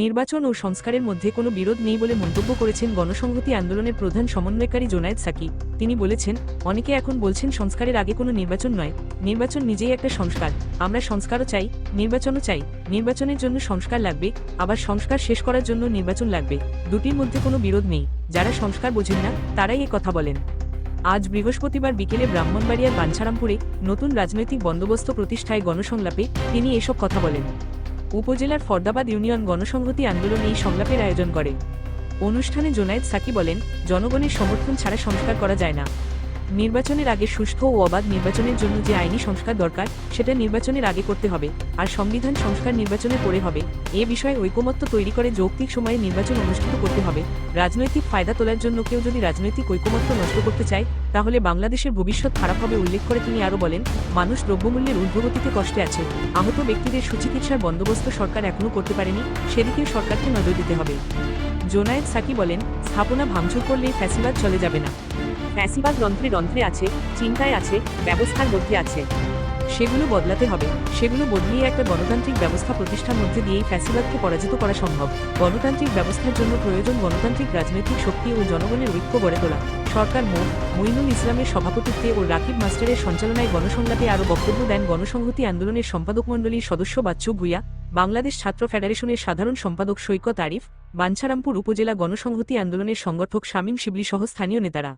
নির্বাচন ও সংস্কারের মধ্যে কোনো বিরোধ নেই বলে মন্তব্য করেছেন গণসংহতি আন্দোলনের প্রধান সমন্বয়কারী জোনায়েদ সাকি। তিনি বলেছেন, অনেকে এখন বলছেন সংস্কারের আগে কোনো নির্বাচন নয়, নির্বাচন নিজেই একটা সংস্কার। আমরা সংস্কারও চাই, নির্বাচনও চাই, নির্বাচনের জন্য সংস্কার লাগবে, আবার সংস্কার শেষ করার জন্য নির্বাচন লাগবে। দুটির মধ্যে কোনো বিরোধ নেই, যারা সংস্কার বোঝেন না, তারাই এ কথা বলেন। আজ বৃহস্পতিবার বিকেলে ব্রাহ্মণবাড়িয়ার বাঞ্ছারামপুরে নতুন রাজনৈতিক বন্দোবস্ত প্রতিষ্ঠায় গণসংলাপে তিনি এসব কথা বলেন। উপজেলার ফর্দাবাদ ইউনিয়ন গণসংহতি আন্দোলন এই সংলাপের আয়োজন করে। অনুষ্ঠানে জোনায়েদ সাকি বলেন, জনগণের সমর্থন ছাড়া সংস্কার করা যায় না। নির্বাচনের আগে সুষ্ঠু ও অবাধ নির্বাচনের জন্য যে আইনি সংস্কার দরকার, সেটা নির্বাচনের আগে করতে হবে। আর সংবিধান সংস্কার নির্বাচনের পরে হবে। এ বিষয়ে ঐকমত্য তৈরি করে যৌক্তিক সময়ে নির্বাচন অনুষ্ঠিত করতে হবে। রাজনৈতিক ফায়দা তোলার জন্য কেউ যদি রাজনৈতিক ঐকমত্য নষ্ট করতে চায়, তাহলে বাংলাদেশের ভবিষ্যৎ খারাপ হবে উল্লেখ করে তিনি আরও বলেন, মানুষ দ্রব্যমূল্যের ঊর্ধ্বগতিতে কষ্টে আছে। আহত ব্যক্তিদের সুচিকিৎসার বন্দোবস্ত সরকার এখনও করতে পারেনি সেদিকে সরকারকে নজর দিতে হবে। জোনায়েদ সাকি বলেন স্থাপনা ভাঙচুর করলেই ফ্যাসিবাদ চলে যাবে না। ফ্যাসিবাদ রন্ধ্রে রন্ধ্রে আছে, চিন্তায় আছে, ব্যবস্থার মধ্যে আছে। সেগুলো বদলাতে হবে, সেগুলো বদলিয়ে একটা গণতান্ত্রিক ব্যবস্থা প্রতিষ্ঠার মধ্যে দিয়েই ফ্যাসিবাদকে পরাজিত করা সম্ভব। গণতান্ত্রিক ব্যবস্থার জন্য প্রয়োজন গণতান্ত্রিক রাজনৈতিক শক্তি ও জনগণের ঐক্য গড়ে তোলা। সরকার মো মইনুল ইসলামের সভাপতিত্বে ও রাকিব মাস্টারের সঞ্চালনায় গণসংলাপে আরও বক্তব্য দেন গণসংহতি আন্দোলনের সম্পাদক মণ্ডলীর সদস্য বাচ্চু ভুইয়া বাংলাদেশ ছাত্র ফেডারেশনের সাধারণ সম্পাদক সৈকত আরিফ বাঞ্ছারামপুর উপজেলা গণসংহতি আন্দোলনের সংগঠক শামীম শিবলি সহ স্থানীয় নেতারা।